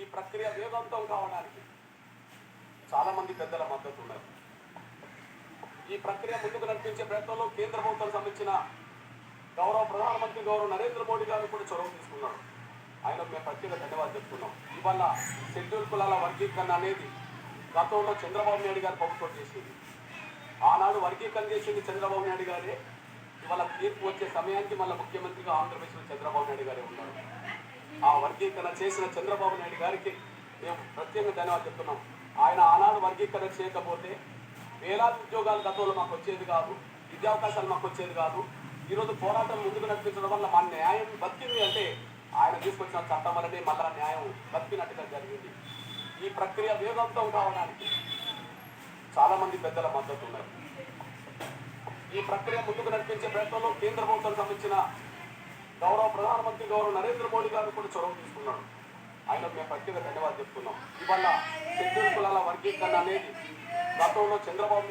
ఈ ప్రక్రియ వేగవంతం కావడానికి చాలా మంది పెద్దల మద్దతు ఉన్నారు ఈ ప్రక్రియ ముందుకు నడిపించే ప్రయత్నంలో కేంద్ర ప్రభుత్వం సంబంధించిన గౌరవ ప్రధానమంత్రి గౌరవ నరేంద్ర మోడీ గారు కూడా చొరవ తీసుకున్నారు. ఆయన మేము ప్రత్యేక ధన్యవాదాలు చెప్తున్నాం. ఇవాళ షెడ్యూల్ కులాల వర్గీకరణ అనేది గతంలో చంద్రబాబు నాయుడు గారు ప్రభుత్వం చేసింది. ఆనాడు వర్గీకరణ చేసింది చంద్రబాబు నాయుడు గారే. ఇవాళ తీర్పు వచ్చే సమయానికి మళ్ళీ ముఖ్యమంత్రిగా ఆంధ్రప్రదేశ్లో చంద్రబాబు నాయుడు గారే ఉన్నారు. ఆ వర్గీకరణ చేసిన చంద్రబాబు నాయుడు గారికి మేము ప్రత్యేక ధన్యవాదాలు చెప్తున్నాం. ఆయన ఆనాడు వర్గీకరణ చేయకపోతే వేలాది ఉద్యోగాలు గతంలో మాకు వచ్చేది కాదు విద్యా అవకాశాలు మాకు వచ్చేది కాదు. ఈరోజు పోరాటం ముందుకు నడిపించడం వల్ల మా న్యాయం బతికింది అంటే ఆయన తీసుకొచ్చిన చట్టం వల్లనే మళ్ళా న్యాయం బతికినట్టుగా జరిగింది. ఈ ప్రక్రియ వేగవంతం కావడానికి చాలామంది పెద్దల మద్దతు ఉన్నారు. ఈ ప్రక్రియ ముందుకు నడిపించే ప్రయత్నంలో కేంద్ర ప్రభుత్వం సంబంధించిన గౌరవ ప్రధానమంత్రి గౌరవ నరేంద్ర మోడీ గారు కూడా చొరవ తీసుకున్నాడు ఆయన మేము ప్రత్యేక ధన్యవాదాలు చెప్తున్నాం. ఇవాళ శక్తుల కులాల వర్గీకరణ అనేది గతంలో చంద్రబాబు